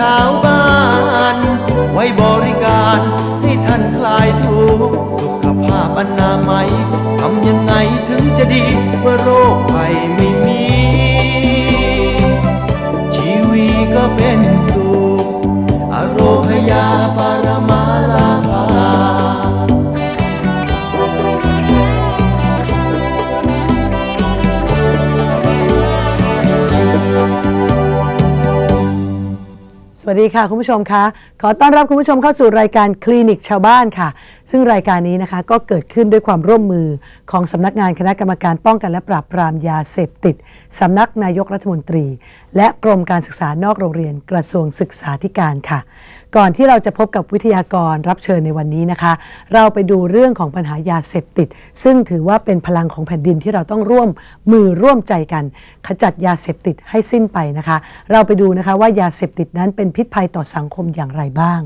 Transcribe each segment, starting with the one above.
ชาวบ้าน ไว้บริการให้ท่านคลายทุกข์สุขภาพอนามัยทำยังไงถึงจะดีเมื่อโรคภัยไม่มี ชีวีก็เป็น วัสดีค่ะ คุณผู้ชมคะขอต้อนรับคุณผู้ชมเข้าสู่รายการคลินิกชาวบ้านค่ะ ซึ่งรายการนี้นะคะก็เกิดขึ้นด้วยความร่วมมือของสำนักงานคณะกรรมการป้องกันและปราบปรามยาเสพติดสำนักนายกรัฐมนตรี และกรมการศึกษานอกโรงเรียนกระทรวงศึกษาธิการค่ะ ก่อนที่เราจะพบกับวิทยากรรับเชิญในวันนี้นะคะ เราไปดูเรื่องของปัญหายาเสพติด ซึ่งถือว่าเป็นพลังของแผ่นดินที่เราต้องร่วมมือร่วมใจกัน ขจัดยาเสพติดให้สิ้นไปนะคะ เราไปดูนะคะว่ายาเสพติดนั้นเป็นพิษภัยต่อสังคมอย่างไรบ้าง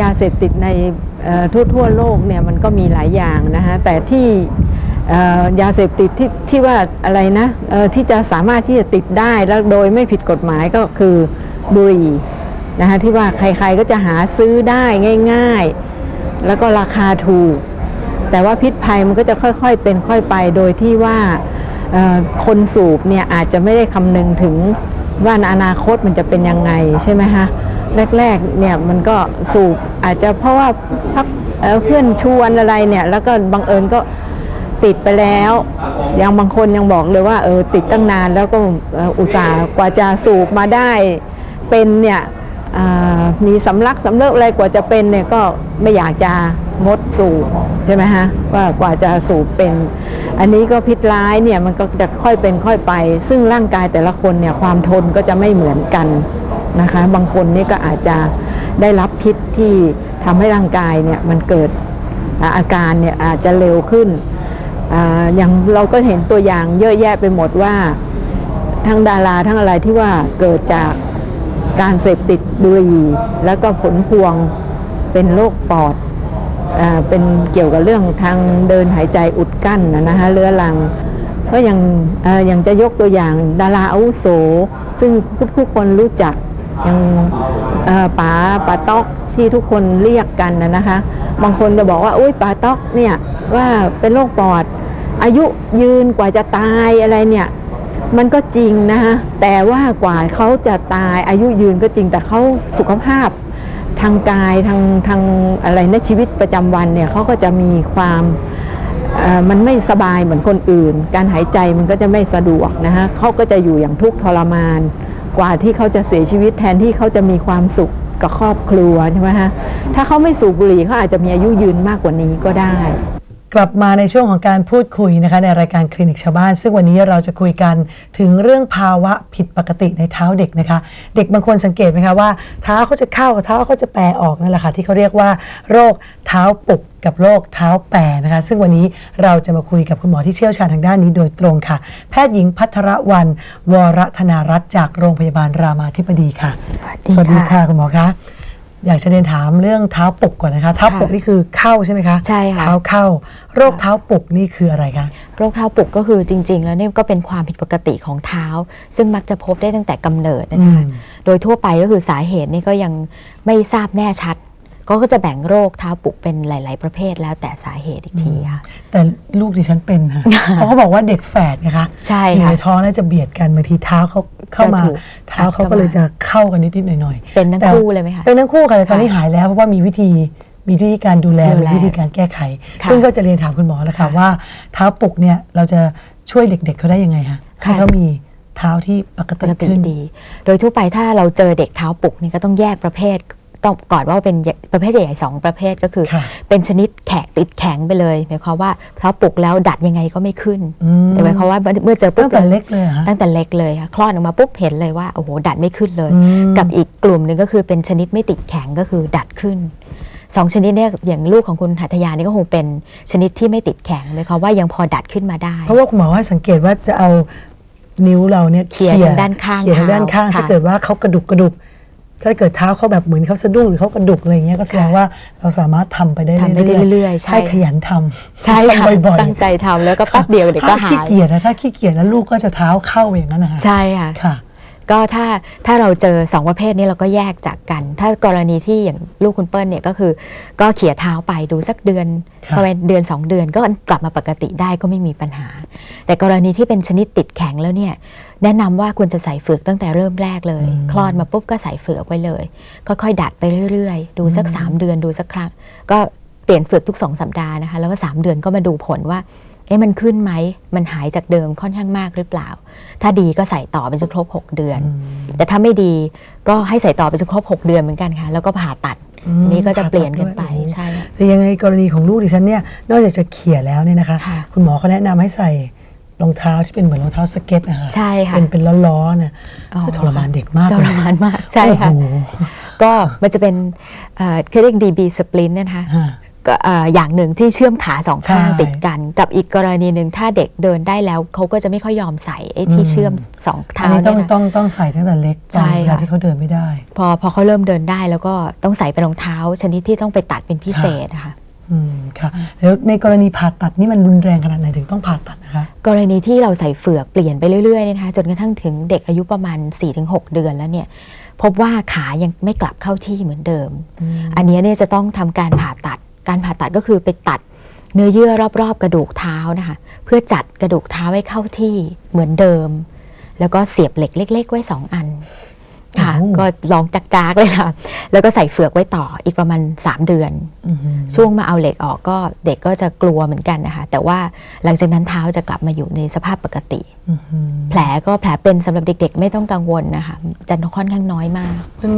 ยาเสพติดในทั่วทั่วโลกเนี่ยมันก็มีหลายอย่างนะคะแต่ที่ยาเสพติดที่ที่ว่าอะไรนะที่จะสามารถที่จะติดได้แล้วโดยไม่ผิดกฎหมายก็คือบุหรี่นะคะที่ว่าใครๆก็จะหาซื้อได้ง่าย ๆ แล้วก็ราคาถูก แต่ว่าพิษภัยมันก็จะค่อยๆเป็นค่อยไปโดยที่ว่าคนสูบเนี่ยอาจจะไม่ได้คำนึงถึงว่าในอนาคตมันจะเป็นยังไงใช่ไหมคะ แรกๆเนี่ยมันก็สูบอาจจะเพราะว่าพักเเพื่อนชวนอะไรเนี่ยแล้วก็บังเอิญก็ติดไปแล้วยังบางคนยังบอกเลยว่าเออติดตั้งนานแล้วก็อุตส่าห์กว่าจะสูบมาได้เป็นเนี่ย มีสำลักสำเลิกอะไรกว่าจะเป็นเนี่ยก็ไม่อยากจะงดสูบใช่ไหมฮะว่ากว่าจะสูบเป็น อันนี้ก็พิษร้ายเนี่ยมันก็จะค่อยเป็นค่อยไป ซึ่งร่างกายแต่ละคนเนี่ยความทนก็จะไม่เหมือนกันนะคะ บางคนนี่ก็อาจจะได้รับพิษที่ทำให้ร่างกายเนี่ยมันเกิดอาการเนี่ยอาจจะเร็วขึ้นออย่างเราก็เห็นตัวอย่างเยอะแยะไปหมดว่าทั้งดาราทั้งอะไรที่ว่าเกิดจาก การเสพติดบุหรี่แล้วก็ผลพวงเป็นโรคปอดอาเป็นเกี่ยวกับเรื่องทางเดินหายใจอุดกั้นนะนะคะเรื้อรัง ก็ยังอ่อยังจะยกตัวอย่างดาราอาวุโส ซึ่งทุกๆคนรู้จักอย่างอ่อป๋าป๋าต๊อกที่ทุกคนเรียกกันนะนะคะ บางคนจะบอกว่าอุ้ยป๋าต๊อกเนี่ยว่าเป็นโรคปอด อายุยืนกว่าจะตายอะไรเนี่ย มันก็จริงนะคะแต่ว่ากว่าเขาจะตายอายุยืนก็จริงแต่เขาสุขภาพทางกายทางทางอะไรในะชีวิตประจำวันเนี่ยเขาก็จะมีความมันไม่สบายเหมือนคนอื่น การหายใจมันก็จะไม่สะดวกนะคะเขาก็จะอยู่อย่างทุกข์ทรมาน กว่าที่เขาจะเสียชีวิตแทนที่เขาจะมีความสุขกับครอบครัวใช่ไหมฮะถ้าเขาไม่สูบบุหรี่เขาอาจจะมีอายุยืนมากกว่านี้ก็ได้ กลับมาในช่วงของการพูดคุยนะคะในรายการคลินิกชาวบ้าน ซึ่งวันนี้เราจะคุยกันถึงเรื่องภาวะผิดปกติในเท้าเด็กนะคะ เด็กบางคนสังเกตไหมคะว่าเท้าเขาจะเข้ากับเท้าเขาจะแปรออกนั่นแหละค่ะที่เขาเรียกว่าโรคเท้าปุกกับโรคเท้าแปรนะคะ ซึ่งวันนี้เราจะมาคุยกับคุณหมอที่เชี่ยวชาญทางด้านนี้โดยตรงค่ะ แพทย์หญิงพัทรวรรณวรธนารัตน์จากโรงพยาบาลรามาธิบดีค่ะ สวัสดีค่ะคุณหมอคะ อยากจะเรียนถามเรื่องเท้าปุกก่อนนะคะ เท้าปุกนี่คือเข้าใช่ไหมคะใช่ค่ะเท้าเข้า โรคเท้าปุกนี่คืออะไรคะโรคเท้าปุกก็คือจริง ๆ แล้วเนี่ยก็เป็นความผิดปกติของเท้า ซึ่งมักจะพบได้ตั้งแต่กำเนิดนะคะอืมโดยทั่วไปก็คือสาเหตุนี่ก็ยังไม่ทราบแน่ชัด ก็จะแบ่งโรคเท้าปุกเป็นหลาย ๆ ประเภทแล้วแต่สาเหตุอีกทีค่ะแต่ลูกดิฉันเป็นค่ะเพราะเขาบอกว่าเด็กแฝดไงคะใช่อยู่ค่ะในท้องแล้วจะเบียดกันบางทีเท้าเขา เข้ามาจะถูกเท้าเขาก็เลยจะเข้ากันนิดๆหน่อยๆเป็นทั้งแต่คู่เลยไหมคะเป็นทั้งคู่ค่ะแต่ตอนนี้ค่ะหายแล้วเพราะว่ามีวิธีมีวิธีการดูแลดูมีแลวิธีการแก้ไขค่ะซึ่งก็จะเรียนถามคุณหมอแล้วค่ะค่ะว่าเท้าปุกเนี่ยเราจะช่วยเด็กๆเขาได้ยังไงคะให้ค่ะเขามีเท้าที่ปกปติกติขึ้นดี โดยทั่วไปถ้าเราเจอเด็กเท้าปุกนี่ก็ต้องแยกประเภท ต้องก่อนว่าเป็นประเภทใหญ่ๆสองประเภทก็คือค่ะเป็นชนิดแขกติดแข็งไปเลยหมายความว่าเท้าปลุกแล้วดัดยังไงก็ไม่ขึ้นอืมหมายความว่าเมื่อเจอปุ๊ตั้บงแต่เล็กเลยเหรอฮะตั้งแต่เล็กเลยค่ะคลอดออกมาปุ๊บเห็นเลยว่าโอ้โหดัดไม่ขึ้นเลยอืมกับอีกกลุ่มหนึ่งก็คือเป็นชนิดไม่ติดแข็งก็คือดัดขึ้นสองชนิดเนี่ยอย่างลูกของคุณหัตถยานี่ก็คงเป็นชนิดที่ไม่ติดแข็งหมายความว่ายังพอดัดขึ้นมาได้ เพราะว่าคุณหมอให้สังเกตว่าจะเอานิ้วเราเนี่ยเขี่ยทางด้านข้างเขี่ยทางด้านข้างเท้าถ้าค่ะเกิดว่าเขากระดุกกระดุก ถ้าเกิดเท้าเขาแบบเหมือนเขาสะดุ้งหรือเขากระดุกอะไรเงี้ยก็แสดงว่าเราสามารถทำไปได้ทำไปได้เรื่อยๆใช่ให้ขยันทำใช่ค่ะทำบ่อยตั้งใจทำแล้วก็แป๊บเดียวเดี๋ยวก็ถ้าหาขี้ยเกียจนะถ้าขี้เกียจแล้วลูกก็จะเท้าเข้าอย่างนั้นนะฮะใช่ค่ะค่ะก็ถ้าถ้าเราเจอสองประเภทนี้เราก็แยกจากกัน ถ้ากรณีที่อย่างลูกคุณเปิ้ลเนี่ยก็คือก็เขี่ยเท้าไปดูสักเดือนครับประมาณเดือน 2 เดือนก็กลับมาปกติได้ก็ไม่มีปัญหา แต่กรณีที่เป็นชนิดติดแข็งแล้วเนี่ย แนะนำว่าควรจะใส่เฟือกตั้งแต่เริ่มแรกเลย คลอดมาปุ๊บก็ใส่เฟือกไว้เลย ค่อยๆดัดไปเรื่อยๆ ดูสัก 3 เดือนดูสักครั้ง ก็เปลี่ยนเฟือกทุก 2 สัปดาห์นะคะ แล้วก็ 3 เดือนก็มาดูผลว่าเอ๊ะมันขึ้นไหม มันหายจากเดิมค่อนข้างมากหรือเปล่า ถ้าดีก็ใส่ต่อเป็นจนครบ 6 เดือน แต่ถ้าไม่ดีก็ให้ใส่ต่อไปจนครบ 6 เดือนเหมือนกันค่ะ แล้วก็ผ่าตัดอืมอันนี้ก็จะเปลี่ยนกันไปผ่าตัดด้วยใช่ค่ะแต่ยังในกรณีของลูกดิฉันเนี่ยนอกจากจะเขี่ยแล้วเนี่ยนะคะค่ะคุณหมอเขาแนะนำให้ใส่ รองเท้าที่เป็นเหมือนรองเท้าสเก็ตนะคะใช่ค่ะเป็นเป็นล้อๆเนี่ยอ๋อทรมานเด็กมากทเลรยมานมาก ใช่ค่ะโอ้โหก็มันจะเป็นเอ่อเขาเรียก DB splint นะคะฮะก็เอ่ออย่างหนึ่งที่เชื่อมขาสองข้างใช่ติดกัน กับอีกกรณีหนึ่งถ้าเด็กเดินได้แล้วเขาก็จะไม่ค่อยยอมใส่ไอ้ที่อืมเชื่อมสองอันเท้านี้ต้เนี่องยนะต้องต้องใส่ตั้งแต่เล็กตใช่อนเวลาค่ะที่เขาเดินไม่ได้ พอพอเขาเริ่มเดินได้แล้วก็ต้องใส่เป็นรองเท้า ชนิดที่ต้องไปตัดเป็นพิเศษนะคะ อืมค่ะแล้วในกรณีผ่าตัดนี่มันรุนแรงขนาดไหนถึงต้องผ่าตัดนะคะ กรณีที่เราใส่เฟือกเปลี่ยนไปเรื่อยๆเนยนะคะจนกระทั่งถึงเด็กอายุประมาณ 4-6 เดือนแล้วเนี่ยพบว่าขายังไม่กลับเข้าที่เหมือนเดิม อันเนี้ยเนี่ยจะต้องทำการผ่าตัด การผ่าตัดก็คือไปตัดเนื้อเยื่อรอบๆ กระดูกเท้านะคะเพื่อจัดกระดูกเท้าให้เข้าที่เหมือนเดิม แล้วก็เสียบเหล็กเล็ก ๆ ไว้ 2 อันค่ะโอ้ ก็ลองจักๆเลยค่ะ แล้วก็ใส่เฟือกไว้ต่ออีกประมาณ 3 เดือนอือหือช่วงมาเอาเหล็กออกก็เด็กก็จะกลัวเหมือนกันนะคะ แต่ว่าหลังจากนั้นเท้าจะกลับมาอยู่ในสภาพปกติอือหือแผลก็แผลเป็นสำหรับเด็ก ๆ ไม่ต้องกังวลนะคะ จะค่อนข้างน้อยมากมัน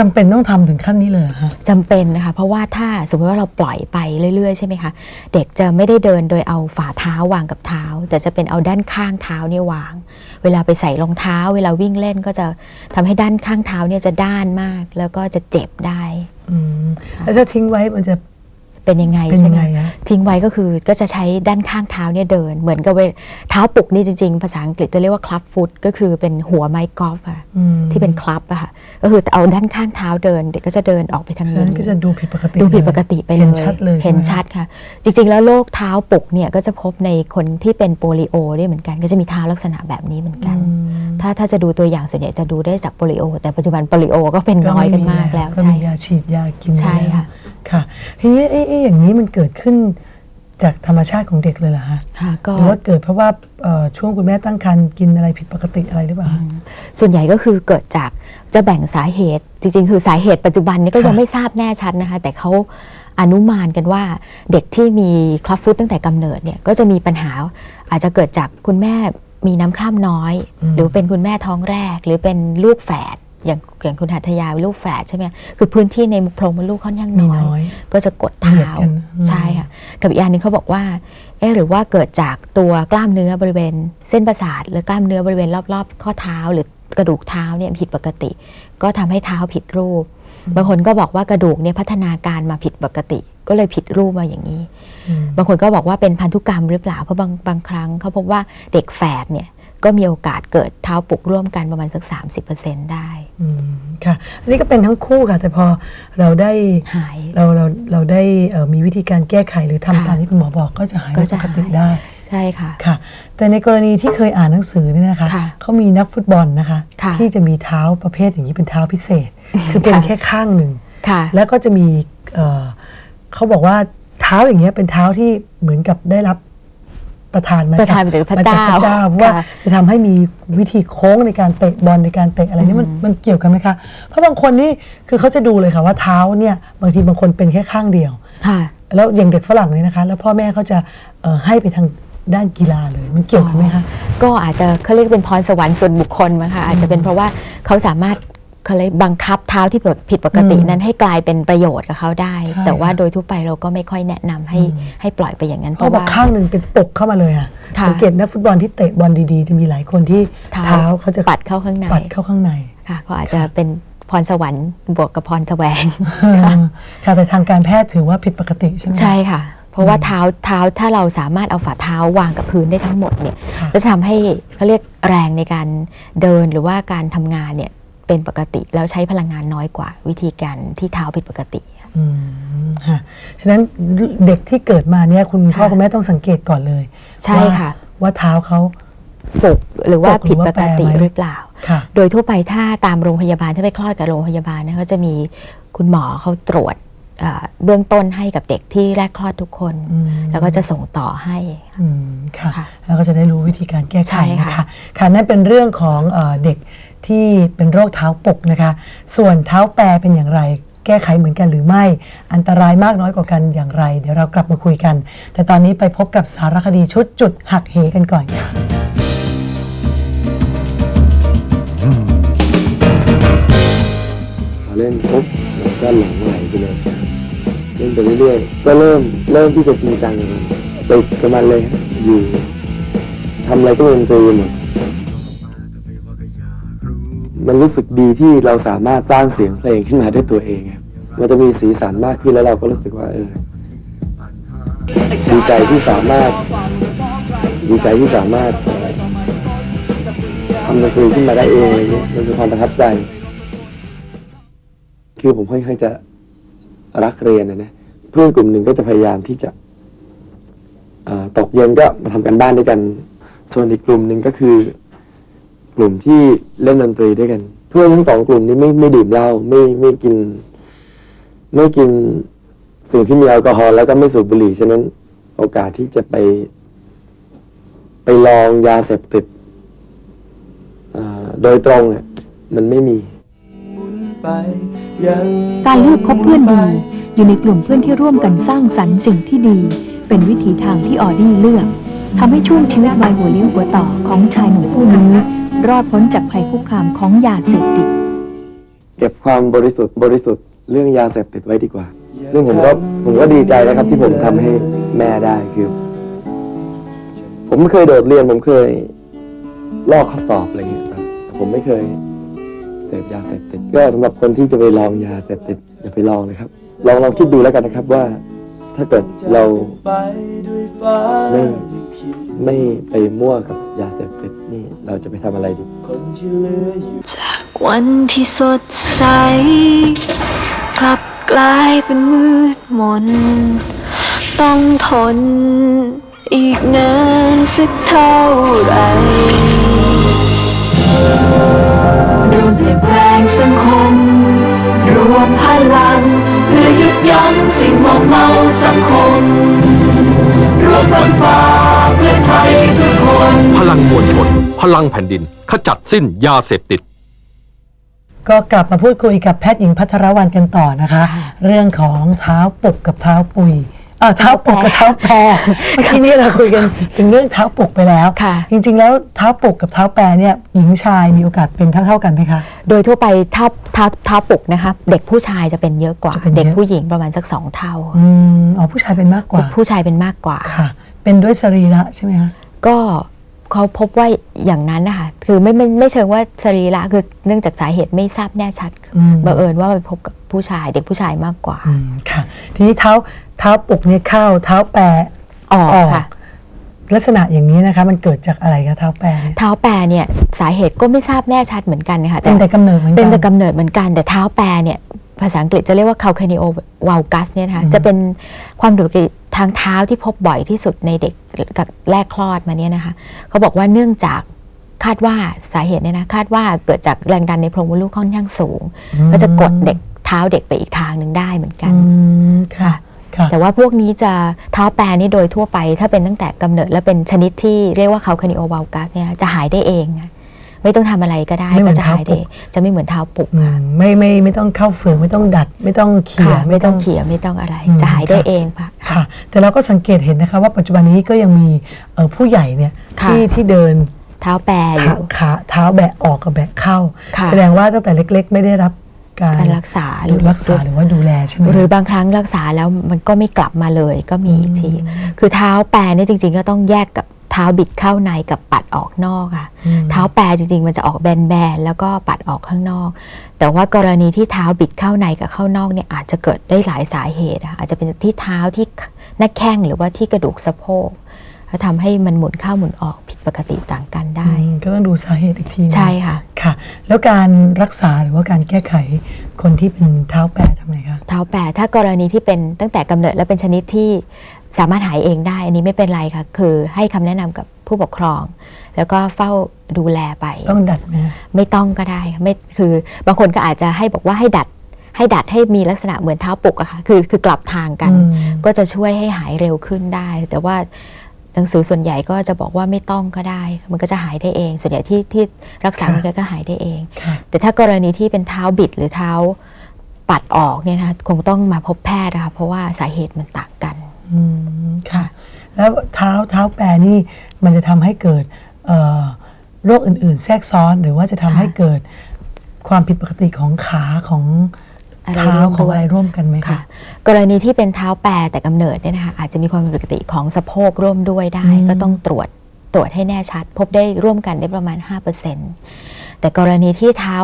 จำเป็นต้องทำถึงขั้นนี้เลยเหรอฮะจำเป็นนะคะ เพราะว่าถ้าสมมติว่าเราปล่อยไปเรื่อย ๆ ใช่ไหมคะ เด็กจะไม่ได้เดินโดยเอาฝ่าเท้าวางกับเท้า แต่จะเป็นเอาด้านข้างเท้าเนี่ยวาง เวลาไปใส่รองเท้า เวลาวิ่งเล่นก็จะทำให้ด้านข้างเท้าเนี่ยจะด้านมาก แล้วก็จะเจ็บได้อืมแล้วถ้าทิ้งไว้มันจะเป็นยังไงเป็นใช่ยังไหมไงอะทิ้งไว้ก็คือก็จะใช้ด้านข้างเท้าเนี่ยเดิน เหมือนกับเวเท้าปลุกนี่จริงๆ ภาษาอังกฤษจะเรียกว่าคลับฟุตก็คือเป็นหัวไม้กอล์ฟอะอืมที่เป็นคลับอะค่ะก็คือเอาด้านข้างเท้าเดิน เด็กก็จะเดินออกไปทางฉะนี้นั้นก็จะดูผิดปกติดูผิดปกติไปเลยเห็นชัดเลยเห็นใไหมชัดค่ะ จริงๆ แล้วโรคเท้าปลุกเนี่ยก็จะพบในคนที่เป็นโปลิโอด้วยเหมือนกัน ก็จะมีเท้าลักษณะแบบนี้เหมือนกันอืม ถ้าถ้าจะดูตัวอย่างส่วนใหญ่จะดูได้จากโปลิโอ แต่ปัจจุบันโปลิโอก็เป็นน้อยกันมากแล้วก็ใช่มียาฉีดยากินใช่แล้วค่ะค่ะทีนี้ไอ้ไอ้อย่างนี้มันเกิดขึ้นจากธรรมชาติของเด็กเลยเหรอฮะค่ะก็หรือว่าเกิดเพราะว่าเอ่อช่วงคุณแม่ตั้งครรภ์กินอะไรผิดปกติอะไรหรือเปล่าฮะส่วนใหญ่ก็คือเกิดจากจะแบ่งสาเหตุ จริง ๆ คือสาเหตุปัจจุบันนี้ก็ยังค่ะไม่ทราบแน่ชัดนะคะ แต่เขาอนุมานกันว่าเด็กที่มีคลับฟุตตั้งแต่กำเนิดเนี่ยก็จะมีปัญหาอาจจะเกิดจากคุณแม่ มีน้ำคร่ำน้อย หรือเป็นคุณแม่ท้องแรก หรือเป็นลูกแฝดอย่างอย่างคุณหัตถยาเป็นลูกแฝดใช่ไหมคือพื้นที่ในโพรงมดลูกค่อนข้างมีน้อยน้อย ก็จะกดเหยียดเท้ากันอืมใช่ค่ะกับอีกอันหนึงเขาบอกว่าเอ๊ะหรือว่าเกิดจากตัวกล้ามเนื้อบริเวณ เส้นประสาท หรือกล้ามเนื้อบริเวณรอบๆ ข้อเท้าหรือกระดูกเท้าเนี่ยผิดปกติ ก็ทำให้เท้าผิดรูปบางคนก็บอกว่ากระดูกเนี่ยพัฒนาการมาผิดปกติ ก็เลยผิดรูปมาอย่างนี้อืมบางคนก็บอกว่าเป็นพันธุกรรมหรือเปล่า เพราะบางบางครั้งเขาพบว่าเด็กแฝดเนี่ยก็มีโอกาสเกิดเท้าปุกร่วมกันประมาณสัก 30%ได้อืมค่ะ อันนี้ก็เป็นทั้งคู่ค่ะ แต่พอเราได้หายเราเราเราได้เอ่อมีวิธีการแก้ไขหรือทำค่ะตามที่คุณหมอบอกก็จะหายก็เป็นจะปกติหายได้ใช่ค่ะค่ะ แต่ในกรณีที่เคยอ่านหนังสือเนี่ยนะคะค่ะเขามีนักฟุตบอลนะคะค่ะที่จะมีเท้าประเภทอย่างนี้เป็นเท้าพิเศษ คือเป็นค่ะแค่ข้างหนึ่งค่ะแล้วก็จะมี เอ่อเขาบอกว่าเท้าอย่างเงี้ยเป็นเท้าที่เหมือนกับได้รับประทานมาประทานมาจากพระมเจ้าพระเจ้าเพราะว่าค่ะจะทำให้มีวิธีโค้งในการเตะบอลในการเตะอะไรนี่มันมันเกี่ยวกันไหมคะ เพราะบางคนนี่คือเขาจะดูเลยค่ะว่าเท้าเนี่ยบางทีบางคนเป็นแค่ข้างเดียวค่ะแล้วอย่างเด็กฝรั่งเนี่ยนะคะ แล้วพ่อแม่เขาจะเอ่อให้ไปทางด้านกีฬาเลยมันเกี่ยวกันไหมคะก็อาจจะเขาเรียกเป็นพรสวรรค์ส่วนบุคคลมั้งคะอาจจะเป็นเพราะว่าเขาสามารถ เขาเลยบังคับเท้าที่ผิดปกติอืมนั้นให้กลายเป็นประโยชน์กับเขาได้ ใช่ แต่ว่าค่ะโดยทั่วไปเราก็ไม่ค่อยแนะนำให้อืมให้ปล่อยไปอย่างนั้นเพราะว่าข้างหนึ่งเป็นปกเข้ามาเลยอะค่ะ สังเกตนักฟุตบอลที่เตะบอลดีๆ จะมีหลายคนที่เท้าเท้าเขาจะปัดเข้าข้างในปัดเข้าข้างในค่ะก็อาจจะเป็นพรสวรรค์บวกกับพรแสวง ค่ะ ค่ะแต่ทางการแพทย์ถือว่าผิดปกติใช่ไหม ใช่ค่ะ เพราะว่าเท้าเท้าถ้าเราสามารถเอาฝ่าเท้าวางกับพื้นได้ทั้งหมดเนี่ยค่ะ ก็จะทำให้เขาเรียกแรงในการเดินหรือว่าการทำงานเนี่ย เป็นปกติแล้วใช้พลังงานน้อยกว่า วิธีการที่เท้าผิดปกติอืมค่ะฉะนั้นเด็กที่เกิดมาเนี่ยคุณพ่อค่ะคุณแม่ต้องสังเกตก่อนเลย ใช่ว่าค่ะ ว่าเท้าเขาปกหรือว่าปกหรือผิดปกติว่าแปรไหมหรือเปล่าค่ะโดยทั่วไปถ้าตามโรงพยาบาลถ้าไปคลอดกับโรงพยาบาลนะก็จะมีคุณหมอเขาตรวจเอ่อเบื้องต้นให้กับเด็กที่แรกคลอดทุกคนอืมแล้วก็จะส่งต่อให้อืมค่ะค่ะ แล้วก็จะได้รู้วิธีการแก้ไขใช่นะค่ะคะค่ะนั่นเป็นเรื่องของเออเด็ก ที่เป็นโรคเท้าปกนะคะ ส่วนเท้าแปรเป็นอย่างไร แก้ไขเหมือนกันหรือไม่ อันตรายมากน้อยกว่ากันอย่างไร เดี๋ยวเรากลับมาคุยกัน แต่ตอนนี้ไปพบกับสารคดีชุดจุดหักเหกันก่อนค่ะเล่นปุ๊บมันก็หลงไหลไปเลยเล่นไปเรื่อยๆก็เริ่มเริ่มที่จะจริงจังกันติดกับมันเลยอยู่ทำอะไรก็เป็นดนตรีหมด มันรู้สึกดีที่เราสามารถสร้างเสียงเพลงขึ้นมาด้วยตัวเองครับมันจะมีสีสันมากขึ้นแล้วเราก็รู้สึกว่าเออดีใจที่สามารถ ดีใจที่สามารถทำดนตรีขึ้นมาได้เองอะไรเงี้ยมันเป็นความประทับใจ คือผมค่อนข้างจะรักเรียนนะนะเพื่อนกลุ่มหนึ่งก็จะพยายามที่จะตกเย็นก็มาทำกันบ้านด้วยกัน ส่วนอีกกลุ่มหนึ่งก็คือ กลุ่มที่เล่นดนตรีด้วยกัน เพื่อนทั้งสองกลุ่มนี้ไม่ไม่ดื่มเหล้าไม่ไม่กิน ไม่กินสิ่งที่มีแอลกอฮอล์แล้วก็ไม่สูบบุหรี่ฉะนั้นโอกาสที่จะไป ไปลองยาเสพติดอ่าโดยตรงอะมันไม่มี การเลือกคบเพื่อนดีอยู่ในกลุ่มเพื่อนที่ร่วมกันสร้างสรรค์สิ่งที่ดี เป็นวิถีทางที่ออดี้เลือกทำให้ช่วงชีวิตวัยหัวเลี้ยวหัวต่อของชายหนุ่มผู้นี้ รอดพ้นจากภัยคุกคามของยาเสพติด เก็บความบริสุทธิ์บริสุทธิ์เรื่องยาเสพติดไว้ดีกว่า ซึ่งผมก็ผมก็ดีใจนะครับที่ผมทำให้แม่ได้คือ ผมไม่เคยโดดเรียน ผมเคยลอกข้อสอบอะไรเงี้ยแต่แต่ผมไม่เคยเสพยาเสพติด ก็สำหรับคนที่จะไปลองยาเสพติดอย่าไปลองนะครับ ลองลองคิดดูแล้วกันนะครับว่า ถ้าเกิดเรา ไม่ ไม่ไปมั่วกับยาเสพติดนี่เราจะไปทำอะไรดี จากวันที่สดใส กลับกลายเป็นมืดมน ต้องทนอีกนานสักเท่าไหรร่วมเปลี่ยนแปลงสังคม รวมพลัง เพื่อหยุดยั้งสิ่งมอมเมาสังคม วมฟันฝ่าเพื่อไทยทุกคน พลังมวลชน พลังแผ่นดิน ขจัดสิ้นยาเสพติด ก็กลับมาพูดคุยกับแพทย์หญิงพัทรวรรณกันต่อนะคะ เรื่องของเท้าปกกับเท้าปุย เออเท้าปกกับเท้าแปรเมื่อกี้นี้เราคุยกันถึงเรื่องเท้าปกไปแล้ว ค่ะ จริง ๆ แล้วเท้าปกกับเท้าแปรเนี่ยหญิงชายมีโอกาสเป็นเท่า ๆกันไหมคะ โดยทั่วไปถ้าเท้าเท้าปลุกนะคะเด็กผู้ชายจะเป็นเยอะกว่า จะเป็นเยอะ เด็กผู้หญิงประมาณสักสองเท่า อืมอ๋อผู้ชายเป็นมากกว่าผู้ชายเป็นมากกว่า ค่ะ เป็นด้วยสรีระใช่ไหมคะ ก็ เขาพบว่าอย่างนั้นนะคะคือไม่ไม่ไม่เชิงว่าสรีระคือเนื่องจากสาเหตุไม่ทราบแน่ชัดอืมบังเอิญว่าไปพบกับผู้ชายเด็กผู้ชายมากกว่าอืมค่ะ ทีนี้เท้าเท้าปกเนี่ยเข้าเท้าแปรออกออกค่ะลักษณะอย่างนี้นะคะมันเกิดจากอะไรคะเท้าแปรเนี่ยเท้าแปรเนี่ยสาเหตุก็ไม่ทราบแน่ชัดเหมือนกันนะคะเป็นแต่กำเนิดเหมือนกันเป็นแต่กำเนิดเหมือนกันแต่เท้าแปรเนี่ยภาษาอังกฤษจะเรียกว่า calcaneo valgus เนี่ยนะคะจะเป็นความผิดปกติ ทางเท้าที่พบบ่อยที่สุดในเด็กกับแรกคลอดมาเนี่ยนะคะเขาบอกว่าเนื่องจากคาดว่าสาเหตุเนี่ยนะคาดว่าเกิดจากแรงดันในโพรงมดลูกค่อนข้างสูง ก็จะกดเด็กเท้าเด็กไปอีกทางหนึ่งได้เหมือนกันอืมค่ะค่ะแต่ว่าพวกนี้จะเท้าแปรนี่โดยทั่วไป ถ้าเป็นตั้งแต่กำเนิดและเป็นชนิดที่เรียกว่าคา c ค n นิโอว l ลกัสเนี่ยจะหายได้เองนะ ไม่ต้องทำอะไรก็ได้ไม่เหมืก็อนจะหายได้เท้าปลุกจะไม่เหมือนเท้าปลุกอืค่ะมไม่ไม่ไม่ต้องเข้าเฟืองไม่ต้องดัด ไม่ต้องเขี่ยค่ะไม่ต้องเขี่ยไม่ต้องอะไรอืมจะหายได้ค่ะเองค่ะค่ะ แต่เราก็สังเกตเห็นนะคะว่าปัจจุบันนี้ก็ยังมีเอ่อผู้ใหญ่เนี่ยค่ะที่ที่เดินเท้าแปรอเท้ายู่ขาเท้าแบะออกกับแบะเข้าค่ะแสดงว่าตั้งแต่เล็ก ๆ ไม่ได้รับการการรักษาหรือรักษาหรือว่าดูแลใช่ไหมหรือบางครั้งรักษาแล้วมันก็ไม่กลับมาเลยก็มีทีคือเท้าแปรเนี่ยจริง ๆ ก็ต้องแยกกับเท้าบิดเข้าในกับปัดออกนอกค่ะอืมเท้าแปรจริงๆ มันจะออกแบนๆแล้วก็ปัดออกข้างนอก แต่ว่ากรณีที่เท้าบิดเข้าในกับเข้านอกเนี่ยอาจจะเกิดได้หลายสาเหตุอะอาจจะเป็นที่เท้าที่หน้าแข้งหรือว่าที่กระดูกสะโพกแล้วทำให้มันหมุนเข้าหมุนออกผิดปกติต่างกันได้อืมก็ต้องดูสาเหตุอีกทีหนึ่งใช่ค่ะค่ะ แล้วการรักษาหรือว่าการแก้ไขคนที่เป็นเท้าแปรทำไงคะเท้าแปรถ้ากรณีที่เป็นตั้งแต่กำเนิดและเป็นชนิดที่ สามารถหายเองได้ อันนี้ไม่เป็นไรค่ะ คือให้คำแนะนำกับผู้ปกครอง แล้วก็เฝ้าดูแลไป ต้องดัดไหมคะไม่ต้องก็ได้ค่ะไม่คือบางคนก็อาจจะให้บอกว่าให้ดัด ให้ดัดให้มีลักษณะเหมือนเท้าปลุกอะค่ะคือคือกลับทางกันอืมก็จะช่วยให้หายเร็วขึ้นได้ แต่ว่าหนังสือส่วนใหญ่ก็จะบอกว่าไม่ต้องก็ได้ มันก็จะหายได้เอง ส่วนใหญ่ที่ที่รักษามันก็หายได้เองค่ะแต่ถ้ากรณีที่เป็นเท้าบิดหรือเท้าปัดออกเนี่ยนะคะคงต้องมาพบแพทย์นะคะเพราะว่าสาเหตุมันต่างกัน อืมค่ะ แล้วเท้าเท้าแปรนี่มันจะทำให้เกิดเอ่อโรคอื่น ๆ แทรกซ้อนหรือว่าจะทำให้เกิดความผิดปกติของขาของอะไรเท้าร่วมของด้วยอะไรร่วมกันไหมค่ะคะกรณีที่เป็นเท้าแปรแต่กำเนิดเนี่ยนะคะอาจจะมีความผิดปกติของสะโพกร่วมด้วยได้ อืม ก็ต้องตรวจตรวจให้แน่ชัด พบได้ร่วมกันได้ประมาณ 5% แต่กรณีที่เท้า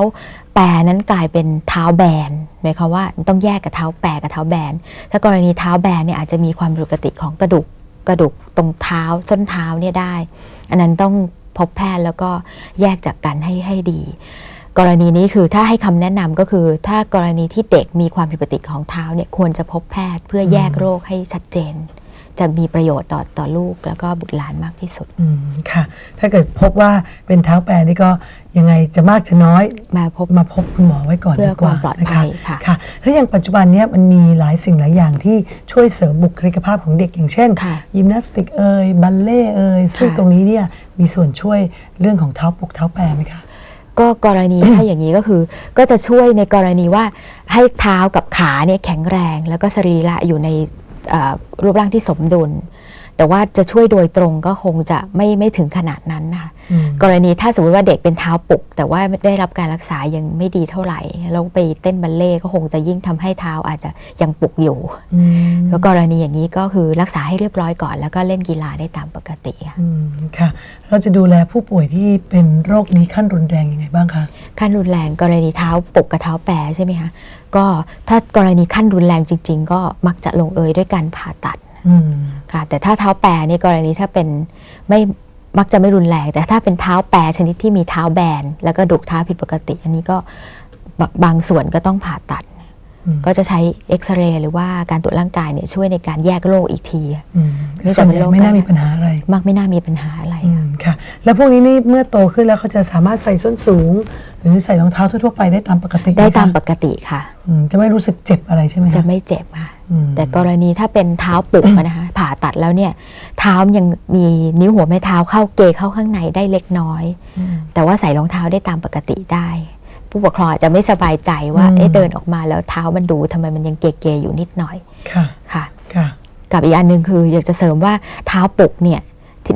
แปรนั้นกลายเป็นเท้าแบนหมายความว่าต้องแยกกับเท้าแปรกับเท้าแบน ถ้ากรณีเท้าแบนเนี่ยอาจจะมีความผิดปกติของกระดูกกระดูกตรงเท้าส้นเท้าเนี่ยได้ อันนั้นต้องพบแพทย์แล้วก็แยกจากกันให้ให้ดี กรณีนี้คือถ้าให้คำแนะนำก็คือ ถ้ากรณีที่เด็กมีความผิดปกติของเท้าเนี่ยควรจะพบแพทย์เพื่อแยกโรคให้ชัดเจน จะมีประโยชน์ต่อต่อลูกแล้วก็บุตรหลานมากที่สุดอืมค่ะ ถ้าเกิดพบว่าเป็นเท้าแปรนี่ก็ยังไงจะมากจะน้อยมาพบมาพบคุณหมอไว้ก่อนเพื่อดีกว่าความปลอดนะภัคะยค่ะค่ะแล้วอย่างปัจจุบันเนี้ยมันมีหลายสิ่งหลายอย่างที่ช่วยเสริมบุคลิกภาพของเด็กอย่างเช่นค่ะยิมนาสติกเอ่ยบัลเล่เอ่ยซึ่งค่ะตรงนี้เนี่ยมีส่วนช่วยเรื่องของเท้าปลุกเท้าแปรไหมคะก็กรณีถ้าอย่างนี้ก็คือ ก็จะช่วยในกรณีว่าให้เท้ากับขาเนี่ยแข็งแรง แล้วก็สรีระอยู่ในเอ่อ รูปร่างที่สมดุล แต่ว่าจะช่วยโดยตรงก็คงจะไม่ไม่ถึงขนาดนั้นนะคะอืมกรณีถ้าสมมติว่าเด็กเป็นเท้าปลุก แต่ว่าไม่ได้รับการรักษายังไม่ดีเท่าไหร่แล้วไปเต้นบัลเล่ต์ก็คงจะยิ่งทำให้เท้าอาจจะยังปลุกอยู่อืมแล้วกรณีอย่างนี้ก็คือรักษาให้เรียบร้อยก่อน แล้วก็เล่นกีฬาได้ตามปกติค่ะอืมค่ะเราจะดูแลผู้ป่วยที่เป็นโรคนี้ขั้นรุนแรงยังไงบ้างคะขั้นรุนแรงกรณีเท้าปลุกกับเท้าแปรใช่ไหมคะก็ถ้ากรณีขั้นรุนแรงจริง ๆ ก็มักจะลงเอยด้วยการผ่าตัดอืม ค่ะ แต่ถ้าเท้าแปรนี่กรณีถ้าเป็นไม่มักจะไม่รุนแรง แต่ถ้าเป็นเท้าแปรชนิดที่มีเท้าแบน แล้วก็ดุกเท้าผิดปกติ อันนี้ก็บะบางส่วนก็ต้องผ่าตัดอืมก็จะใช้เอ็กซเรย์หรือว่าการตรวจร่างกายเนี่ยช่วยในการแยกโรคอีกทีอืมนี่ส่วนใหญ่จะเป็นโรคไม่น่าได้มีปัญหาอะไรมักไม่น่ามีปัญหาอะไรอืม ค่ะ แล้วพวกนี้นี่เมื่อโตขึ้นแล้วเขาจะสามารถใส่ส้นสูง หรือใส่รองเท้าทั่วๆไปได้ตามปกติหได้ตามคะปกติค่ะอืมจะไม่รู้สึกเจ็บอะไรใช่ไหมคจะไม่เจ็บค่ะ อืมแต่กรณีถ้าเป็นเท้าปลุกอะนะคะผ่าตัดแล้วเนี่ย เท้ายังมีนิ้วหัวแม่เท้าเข้าเกยเข้าข้างในได้เล็กน้อย อืม แต่ว่าใส่รองเท้าได้ตามปกติได้ ผู้ปกครองอาจจะไม่สบายใจว่าอืม เอ๊ะเดินออกมาแล้วเท้ามันดูทำไมมันยังเกยๆอยู่นิดหน่อยค่ะค่ะ ค่ะ กับอีกอันหนึ่งคืออยากจะเสริมว่าเท้าปลุกเนี่ย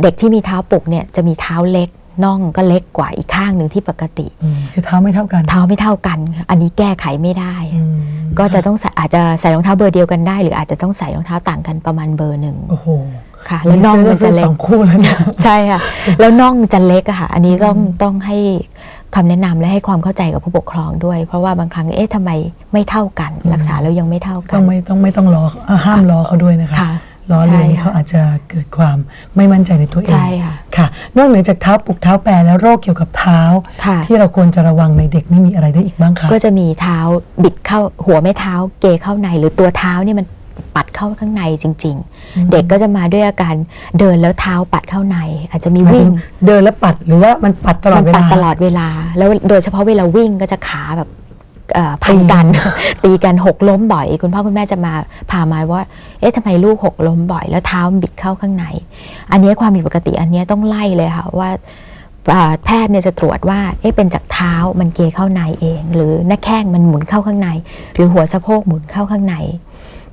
เด็กที่มีเท้าปลุกเนี่ยจะมีเท้าเล็กน่องก็เล็กกว่าอีกข้างหนึ่งที่ปกติอืมคือเท้าไม่เท่ากัน เท้าไม่เท่ากัน อันนี้แก้ไขไม่ได้อืมก็จะต้องใส่อาจจะใส่รองเท้าเบอร์เดียวกันได้ หรืออาจจะต้องใส่รองเท้าต่างกันประมาณเบอร์หนึ่งโอ้โหค่ะ แล้วน่องมันซื้จะอเล็สกองคู่แล้วเนี่ยใช่ค่ะ แล้วน่องจะเล็กอะค่ะ อันนี้ต้องต้องให้คำแนะนำและให้ความเข้าใจกับผู้ปกครองด้วย เพราะว่าบางครั้งเอ๊ะทำไมไม่เท่ากัน รักษาแล้วยังไม่เท่ากัต้อนงไม่ต้องไม่ต้องรออะห้ามรอเขาด้วยนะคะ ค่ะรอเลยนี่ใช่ค่ะเขาอาจจะเกิดความไม่มั่นใจในตัวเองใช่ค่ะ ค่ะนอกเหนือจากเท้าปลุกเท้าแปรแล้วโรคเกี่ยวกับเท้า ค่ะ ที่เราควรจะระวังในเด็กนี่มีอะไรได้อีกบ้างคะก็จะมีเท้าบิดเข้าหัวไม่เท้าเกยเข้าในหรือตัวเท้าเนี่ยมันปัดเข้าข้างในจริง ๆ เด็กก็จะมาด้วยอาการเดินแล้วเท้าปัดเข้าใน อาจจะมีหมายวิ่ถึงงเดินแล้วปัดหรือว่ามันปัดตลอดเวมันปัลาดตลอดเวลา แล้วโดยเฉพาะเวลาวิ่งก็จะขาแบบเอ่อ พันกันตีกันหกล้มบ่อย คุณพ่อคุณแม่จะมาพามาว่า เอ๊ะทำไมลูกหกล้มบ่อย แล้วเท้าบิดเข้าข้างใน อันนี้ความผิดปกติอันนี้ต้องไล่เลยค่ะว่าอ่าแพทย์เนี่ยจะตรวจว่าเอ๊ะเป็นจากเท้ามันเกยเข้าในเอง หรือหน้าแข้งมันหมุนเข้าข้างใน หรือหัวสะโพกหมุนเข้าข้างใน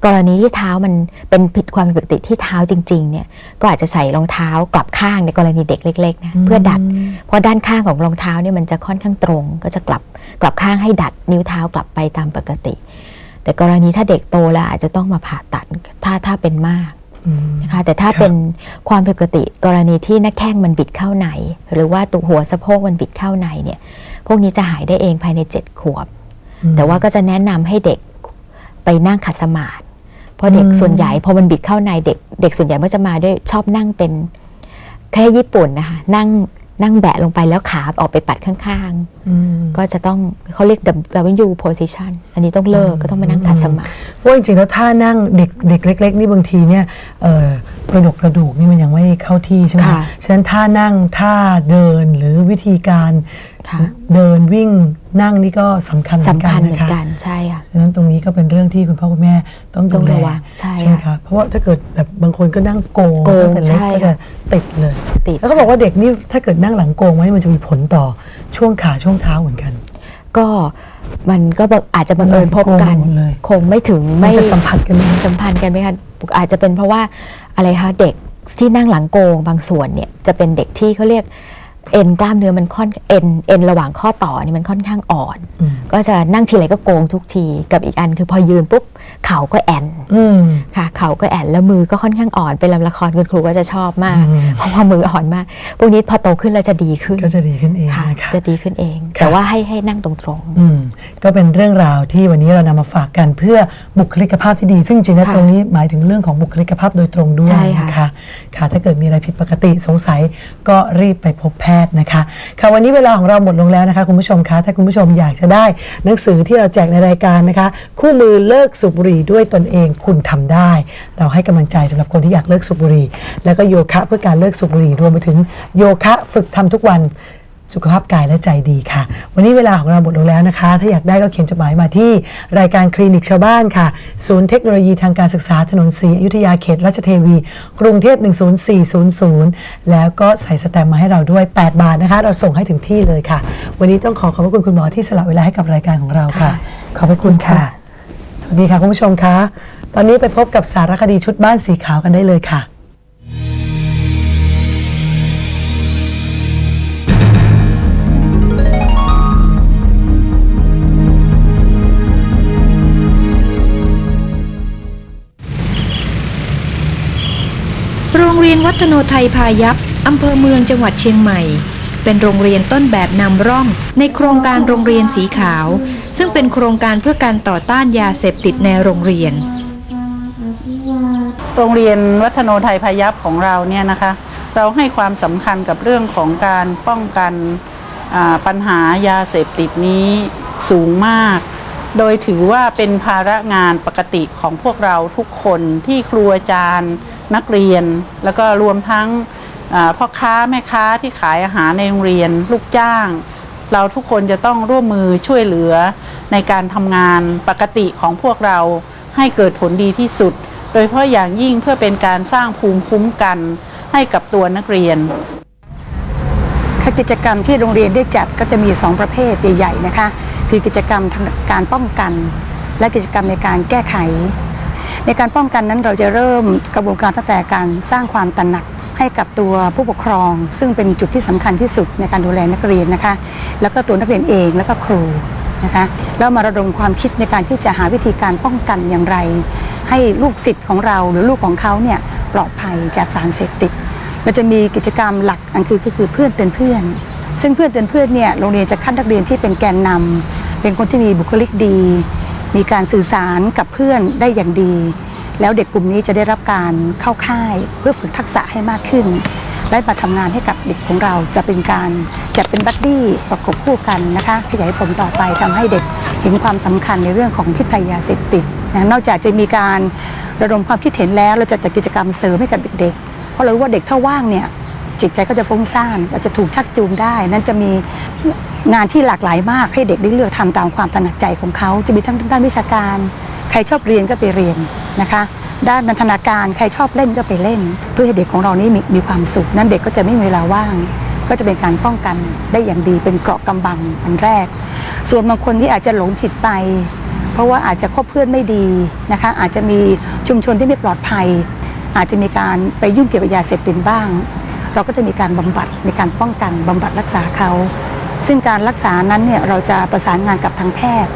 กรณีที่เท้ามันเป็นผิดความปกติที่เท้าจริงๆเนี่ยก็อาจจะใส่รองเท้ากลับข้างในกรณีเด็กเล็กๆนะเพื่อดัด เพราะด้านข้างของรองเท้าเนี่ยมันจะค่อนข้างตรง ก็จะกลับกลับข้างให้ดัดนิ้วเท้ากลับไปตามปกติ แต่กรณีถ้าเด็กโตแล้วอาจจะต้องมาผ่าตัดถ้าถ้าเป็นมากนะคะแต่ถ้าครับเป็นความผิดปกติกรณีที่หน้าแข้งมันบิดเข้าในหรือว่าตัวหัวสะโพกมันบิดเข้าในเนี่ยพวกนี้จะหายได้เองภายใน 7 ขวบ แต่ว่าก็จะแนะนำให้เด็กไปนั่งขัดสมาธิเพ ราะเด็กอืมส่วนใหญ่พอมันบิดเข้าในเด็ก เด็กส่วนใหญ่ก็จะมาด้วยชอบนั่งเป็นแค่ญี่ปุ่นนะคะนั่งนั่งแบะลงไปแล้วขาออกไปปัดข้างอืมๆ ก็จะต้องเขาเรียก W position อันนี้ต้องเลิกก็ต้องไปนั่งขัดสมาธิเพราะจริงๆแล้วท่านั่งเด็กเด็กเล็ก ๆ นี่บางทีเนี่ยเอ่อกระดกกระดูกนี่มันยังไม่เข้าที่ใช่ไหมค่ะฉะนั้นท่านั่งท่าเดินหรือวิธีการค่ะเดินวิ่งนั่งนี่ก็สำคัญเหมือนสำกัคันญเหมือนะนคะกันใช่ค่ะฉะนั้นตรงนี้ก็เป็นเรื่องที่คุณพ่อคุณแม่ต้องต้ดูองแลระวังใช่ไหมค่ะคะเพราะว่าถ้าเกิดแบบบางคนก็นั่งโกงโกงตั้งแต่เล็กใช่ก็จะติดเลยติดแล้วก็บอกว่าเด็กนี่ถ้าเกิดนั่งหลังโกงไว้มันจะมีผลต่อ ช่วงขาช่วงเท้าเหมือนกัน ก็มันก็บังอาจจะบังเอิญพบกันโกงหมดเลย คงไม่ถึงมันไม่จะสัมผัสกันไหมสัมพันธ์กันไหมคะอาจจะเป็นเพราะว่าอะไรคะเด็กที่นั่งหลังโกงบางส่วนเนี่ยจะเป็นเด็กที่เขาเรียกเอ็นกล้ามเนื้อมันค่อนเอ็นเอ็นระหว่างข้อต่อนี่มันค่อนข้างอ่อน อืมก็จะนั่งทีไรก็โกงทุกทีกับอีกอันคือพอยืนปุ๊บ เข่าก็แอนอืมค่ะเข่าก็แอนแล้วมือก็ค่อนข้างอ่อนเป็นลำละครคุณครูก็จะชอบมากอืมเพราะว่ามืออ่อนมากพวกนี้พอโตขึ้นแล้วจะดีขึ้นก็จะดีขึ้นเองค่ะนะคะจะดีขึ้นเองค่ะแต่ว่าให้ให้นั่งตรงๆอืมก็เป็นเรื่องราวที่วันนี้เรานำมาฝากกันเพื่อบุคลิกภาพที่ดี ซึ่งจริงๆแล้วค่ะตรงนี้หมายถึงเรื่องของบุคลิกภาพโดยตรงด้วยใช่ค่ะนะคะค่ะถ้าเกิดมีอะไรผิดปกติสงสัยก็รีบไปพบแพทย์นะคะค่ะวันนี้เวลาของเราหมดลงแล้วนะคะคุณผู้ชมคะถ้าคุณผู้ชมอยากจะได้หนังสือที่เราแจกในรายการนะคะ คู่มือเลิกสูบบุหรี่ด้วยตนเองคุณทำได้ เราให้กำลังใจสำหรับคนที่อยากเลิกสูบบุหรี่ แล้วก็โยคะเพื่อการเลิกสูบบุหรี่รวมไปถึงโยคะฝึกทำทุกวันสุขภาพกายและใจดีค่ะ วันนี้เวลาของเราหมดลงแล้วนะคะ ถ้าอยากได้ก็เขียนจดหมายมาที่รายการคลินิกชาวบ้านค่ะ ศูนย์เทคโนโลยีทางการศึกษาถนนศรีอยุธยาเขตราชเทวี กรุงเทพ 10400 แล้วก็ใส่สแตมป์มาให้เราด้วย 8 บาทนะคะ เราส่งให้ถึงที่เลยค่ะ วันนี้ต้องขอขอบพระคุณคุณหมอที่สละเวลาให้กับรายการของเราค่ะ ขอบพระคุณค่ะ สวัสดีค่ะคุณผู้ชมคะ ตอนนี้ไปพบกับสารคดีชุดบ้านสีขาวกันได้เลยค่ะ โรงเรียนวัฒโนไทยพายัพอำเภอเมืองจังหวัดเชียงใหม่ เป็นโรงเรียนต้นแบบนำร่อง ในโครงการโรงเรียนสีขาว ซึ่งเป็นโครงการเพื่อการต่อต้านยาเสพติดในโรงเรียน โรงเรียนวัฒโนไทยพยัพของเราเนี่ยนะคะ เราให้ความสำคัญกับเรื่องของการป้องกันปัญหายาเสพติดนี้สูงมาก โดยถือว่าเป็นภาระงานปกติของพวกเราทุกคนที่ครูอาจารย์ นักเรียน แล้วก็รวมทั้ง พ่อค้าแม่ค้าที่ขายอาหารในโรงเรียนลูกจ้าง เราทุกคนจะต้องร่วมมือช่วยเหลือในการทำงานปกติของพวกเราให้เกิดผลดีที่สุด โดยเฉพาะอย่างยิ่งเพื่อเป็นการสร้างภูมิคุ้มกันให้กับตัวนักเรียนค่ะกิจกรรมที่โรงเรียนได้จัดก็จะมี 2 ประเภทใหญ่ๆนะคะ คือกิจกรรมทางการป้องกัน และกิจกรรมในการแก้ไข ในการป้องกันนั้นเราจะเริ่มกระบวนการตั้งแต่การสร้างความตระหนัก ให้กับตัวผู้ปกครอง ซึ่งเป็นจุดที่สำคัญที่สุดในการดูแลนักเรียนนะคะ แล้วก็ตัวนักเรียนเองแล้วก็ครูนะคะแล้วมาระดมความคิดในการที่จะหาวิธีการป้องกันอย่างไร ให้ลูกศิษย์ของเราหรือลูกของเขาเนี่ยปลอดภัยจากสารเสพติดเราจะมีกิจกรรมหลักอันคือก็คือเพื่อนเตือนเพื่อน ซึ่งเพื่อนเตือนเพื่อนเนี่ยโรงเรียนจะคัดนักเรียนที่เป็นแกนนำเป็นคนที่มีบุคลิกดี มีการสื่อสารกับเพื่อนได้อย่างดี แล้วเด็กกลุ่มนี้จะได้รับการเข้าค่ายเพื่อฝึกทักษะให้มากขึ้น และมาทำงานให้กับเด็กของเราจะเป็นการจัดเป็นบัดดี้ประกบคู่กันนะคะขยายผลต่อไปทำให้เด็กเห็นความสำคัญในเรื่องของพิษภัยยาเสพติดนะนอกจากจะมีการระดมความคิดเห็นแล้วเราจะจัดกิจกรรมเสริมให้กับเด็กๆเพราะเรารู้ว่าเด็กถ้าว่างเนี่ยจิตใจก็จะฟุ้งซ่านก็จะถูกชักจูงได้ นั่นจะมีงานที่หลากหลายมากให้เด็กได้เลือกทำตามความถนัดใจของเขา จะมีทั้งด้านวิชาการ ใครชอบเรียนก็ไปเรียน นะคะ ด้านนันทนาการใครชอบเล่นก็ไปเล่น เพื่อให้เด็กของเรานี้มีมีความสุข นั่นเด็กก็จะไม่มีเวลาว่าง ก็จะเป็นการป้องกันได้อย่างดีเป็นเกราะกำบังอันแรก ส่วนบางคนที่อาจจะหลงผิดไป เพราะว่าอาจจะคบเพื่อนไม่ดีนะคะ อาจจะมีชุมชนที่ไม่ปลอดภัย อาจจะมีการไปยุ่งเกี่ยวกับยาเสพติดบ้าง เราก็จะมีการบำบัดในการป้องกันบำบัดรักษาเขาซึ่งการรักษานั้นเนี่ยเราจะประสานงานกับทางแพทย์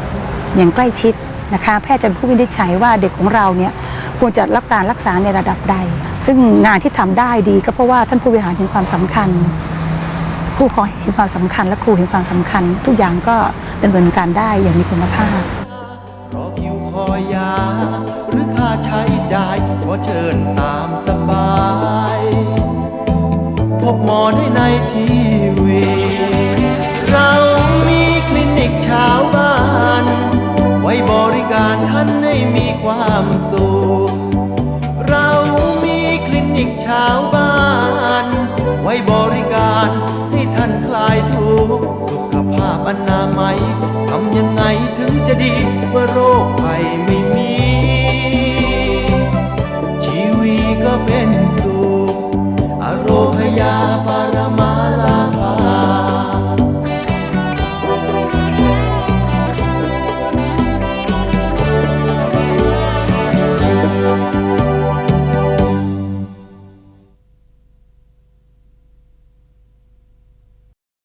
อย่างใกล้ชิด นะคะแพทย์จะผู้วินิจฉัยว่าเด็กของเราเนี่ยควรจะรับการรักษาในระดับใด ซึ่งงานที่ทำได้ดีก็เพราะว่าท่านผู้บริหารเห็นความสำคัญ ผู้ขอเห็นความสำคัญ และครูเห็นความสำคัญ ทุกอย่างก็ดำเนินการได้อย่างมีคุณภาพรอคิวคอยยาหรือค่าใช้จ่ายก็เชิญตามสบาย พบหมอได้ในที ความสุขเรามีคลินิกชาวบ้าน ไว้บริการให้ท่านคลายทุกข์สุขภาพอนามัยทำยังไงถึงจะดีว่าโรคภัยไม่มี ชีวิตก็เป็นสุขอโรคพยาปารมา